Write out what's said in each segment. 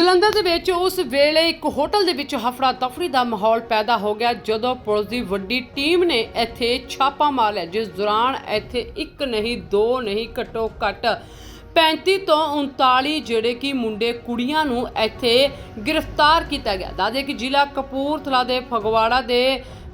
ਜਲੰਧਰ ਦੇ ਵਿੱਚ ਉਸ ਵੇਲੇ ਇੱਕ ਹੋਟਲ ਦੇ ਵਿੱਚ ਹਫੜਾ ਤਫੜੀ ਦਾ ਮਾਹੌਲ ਪੈਦਾ ਹੋ ਗਿਆ, ਜਦੋਂ ਪੁਲਿਸ ਦੀ ਵੱਡੀ ਟੀਮ ਨੇ ਇੱਥੇ ਛਾਪਾ ਮਾਰ ਲਿਆ, ਜਿਸ ਦੌਰਾਨ ਇੱਥੇ ਇੱਕ ਨਹੀਂ, ਦੋ ਨਹੀਂ, ਘੱਟੋ ਘੱਟ 35 ਤੋਂ 39 ਜਿਹੜੇ ਕਿ ਮੁੰਡੇ ਕੁੜੀਆਂ ਨੂੰ ਇੱਥੇ ਗ੍ਰਿਫਤਾਰ ਕੀਤਾ ਗਿਆ। ਦੱਸਦੇ ਕਿ ਜ਼ਿਲ੍ਹਾ ਕਪੂਰਥਲਾ ਦੇ ਫਗਵਾੜਾ ਦੇ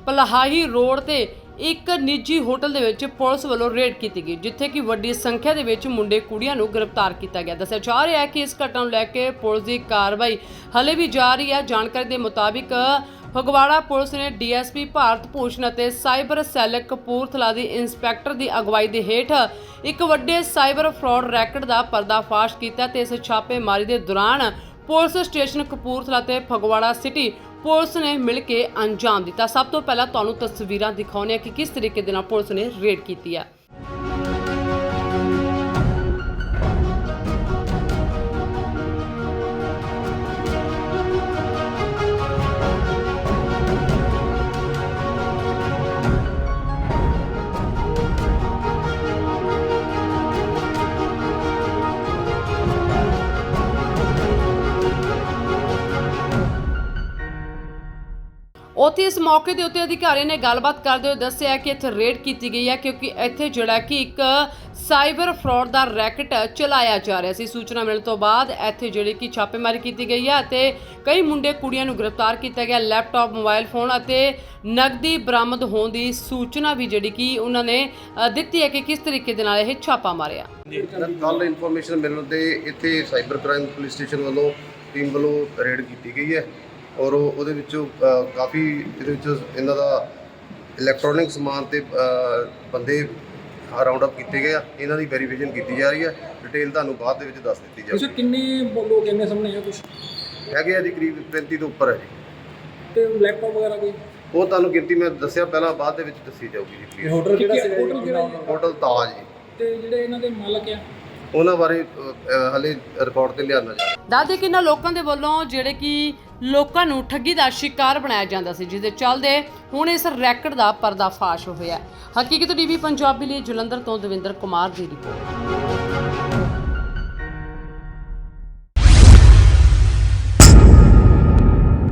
ਪਲਹਾਈ ਰੋਡ ਤੇ ਇੱਕ ਨਿੱਜੀ ਹੋਟਲ ਦੇ ਵਿੱਚ ਪੁਲਿਸ ਵੱਲੋਂ ਰੇਡ ਕੀਤੀ ਗਈ, ਜਿੱਥੇ ਕਿ ਵੱਡੀ ਸੰਖਿਆ ਦੇ ਵਿੱਚ ਮੁੰਡੇ ਕੁੜੀਆਂ ਨੂੰ ਗ੍ਰਿਫਤਾਰ ਕੀਤਾ ਗਿਆ। ਦੱਸਿਆ ਜਾ ਰਿਹਾ ਹੈ ਕਿ ਇਸ ਘਟਨਾ ਨੂੰ ਲੈ ਕੇ ਪੁਲਿਸ ਦੀ ਕਾਰਵਾਈ ਹਲੇ ਵੀ ਜਾਰੀ ਹੈ। ਜਾਣਕਾਰੀ ਦੇ ਮੁਤਾਬਿਕ ਫਗਵਾੜਾ ਪੁਲਿਸ ਨੇ ਡੀਐਸਪੀ ਭਾਰਤ ਭੂਸ਼ਣ ਅਤੇ ਸਾਈਬਰ ਸੈੱਲ ਕਪੂਰਥਲਾ ਦੀ ਇੰਸਪੈਕਟਰ ਦੀ ਅਗਵਾਈ ਦੇ ਹੇਠ ਇੱਕ ਵੱਡੇ ਸਾਈਬਰ ਫਰਾਡ ਰੈਕਟ ਦਾ ਪਰਦਾਫਾਸ਼ ਕੀਤਾ ਤੇ ਇਸ ਛਾਪੇਮਾਰੀ ਦੇ ਦੌਰਾਨ ਪੁਲਿਸ ਸਟੇਸ਼ਨ ਕਪੂਰਥਲਾ ਤੇ ਫਗਵਾੜਾ ਸਿਟੀ ਪੁਲਿਸ ਨੇ ਮਿਲ ਕੇ ਅੰਜਾਮ ਦਿੱਤਾ। ਸਭ ਤੋਂ ਪਹਿਲਾਂ ਤੁਹਾਨੂੰ ਤਸਵੀਰਾਂ ਦਿਖਾਉਂਦੇ ਹਾਂ ਕਿ ਕਿਸ ਤਰੀਕੇ ਦੇ ਨਾਲ ਪੁਲਿਸ ਨੇ ਰੇਡ ਕੀਤੀ ਹੈ। ਉੱਥੇ ਇਸ ਮੌਕੇ ਦੇ ਉੱਤੇ ਅਧਿਕਾਰੀ ਨੇ ਗੱਲਬਾਤ ਕਰਦੇ ਹੋਏ ਦੱਸਿਆ ਕਿ ਇੱਥੇ ਰੇਡ ਕੀਤੀ ਗਈ ਹੈ ਕਿਉਂਕਿ ਇੱਥੇ ਜਿਹੜਾ ਕਿ ਇੱਕ ਸਾਈਬਰ ਫਰਾਡ ਦਾ ਰੈਕਟ ਚਲਾਇਆ ਜਾ ਰਿਹਾ ਸੀ। ਸੂਚਨਾ ਮਿਲਣ ਤੋਂ ਬਾਅਦ ਇੱਥੇ ਜਿਹੜੀ ਕਿ ਛਾਪੇਮਾਰੀ ਕੀਤੀ ਗਈ ਹੈ ਅਤੇ ਕਈ ਮੁੰਡੇ ਕੁੜੀਆਂ ਨੂੰ ਗ੍ਰਿਫਤਾਰ ਕੀਤਾ ਗਿਆ, ਲੈਪਟਾਪ, ਮੋਬਾਈਲ ਫੋਨ ਅਤੇ ਨਗਦੀ ਬਰਾਮਦ ਹੋਣ ਦੀ ਸੂਚਨਾ ਵੀ ਜਿਹੜੀ ਕਿ ਉਹਨਾਂ ਨੇ ਦਿੱਤੀ ਹੈ ਕਿ ਕਿਸ ਤਰੀਕੇ ਦੇ ਨਾਲ ਇਹ ਛਾਪਾ ਮਾਰਿਆ। ਕੱਲ ਇਨਫੋਰਮੇਸ਼ਨ ਮਿਲਣ ਤੇ ਇੱਥੇ ਸਾਈਬਰ ਕ੍ਰਾਈਮ ਪੁਲਿਸ ਸਟੇਸ਼ਨ ਵੱਲੋਂ ਟੀਮ ਵੱਲੋਂ ਰੇਡ ਕੀਤੀ ਗਈ ਹੈ। ਔਰ ਉਹ- ਉਹਦੇ ਵਿੱਚੋਂ ਕਾਫੀ ਇਹਦੇ ਵਿੱਚ ਇਹਨਾਂ ਦਾ ਇਲੈਕਟ੍ਰੋਨਿਕ ਸਮਾਨ ਤੇ ਬੰਦੇ ਰਾਉਂਡ ਅਪ ਕੀਤੇ ਗਏ ਆ। ਇਹਨਾਂ ਦੀ ਵੈਰੀਫਿਕੇਸ਼ਨ ਕੀਤੀ ਜਾ ਰਹੀ ਹੈ। ਡਿਟੇਲ ਤੁਹਾਨੂੰ ਬਾਅਦ ਦੇ ਵਿੱਚ ਦੱਸ ਦਿੱਤੀ ਤੁਸੀਂ ਜਾਵੇਗੀ ਕਿੰਨੇ ਲੋਕ ਇੰਨੇ ਸਾਹਮਣੇ ਆ ਕੁਝ ਹੈਗੇ ਆ ਜੀ ਕਰੀਬ 35 ਤੋਂ ਉੱਪਰ ਹੈ ਜੀ। ਤੇ ਲੈਪਟਾਪ ਵਗੈਰਾ ਕੋਈ? ਉਹ ਤੁਹਾਨੂੰ ਗਿਣਤੀ ਮੈਂ ਦੱਸਿਆ ਪਹਿਲਾਂ ਬਾਅਦ ਦੇ ਵਿੱਚ ਦੱਸੀ ਜਾਊਗੀ ਜੀ। ਹੋਟਲ ਕਿਹੜਾ ਸੀ ਹੋਟਲ ਕਿਹੜਾ ਜੀ? ਹੋਟਲ ਤਾਜ ਜੀ। ਤੇ ਜਿਹੜੇ ਇਹਨਾਂ ਦੇ ਮਾਲਕ ਆ? ਉਹਨਾਂ ਬਾਰੇ ਹਲੇ ਰਿਕਾਰਡ ਤੇ ਲਿਆਉਣਾ ਜਾ ਰਿਹਾ। ਦੱਸਦੇ ਕਿ ਲੋਕਾਂ ਦੇ ਵੱਲੋਂ ਜਿਹੜੇ ਕਿ ਲੋਕਾਂ ਨੂੰ ਠੱਗੀ ਦਾ ਸ਼ਿਕਾਰ ਬਣਾਇਆ ਜਾਂਦਾ ਸੀ, ਜਿਸ ਦੇ ਚੱਲਦੇ ਹੁਣ ਇਸ ਰੈਕਟ ਦਾ ਪਰਦਾਫਾਸ਼ ਹੋਇਆ ਹਕੀਕਤ ਟੀਵੀ, ਪੰਜਾਬੀ ਲਈ ਜਲੰਧਰ ਤੋਂ ਦਵਿੰਦਰ ਕੁਮਾਰ ਦੀ ਰਿਪੋਰਟ।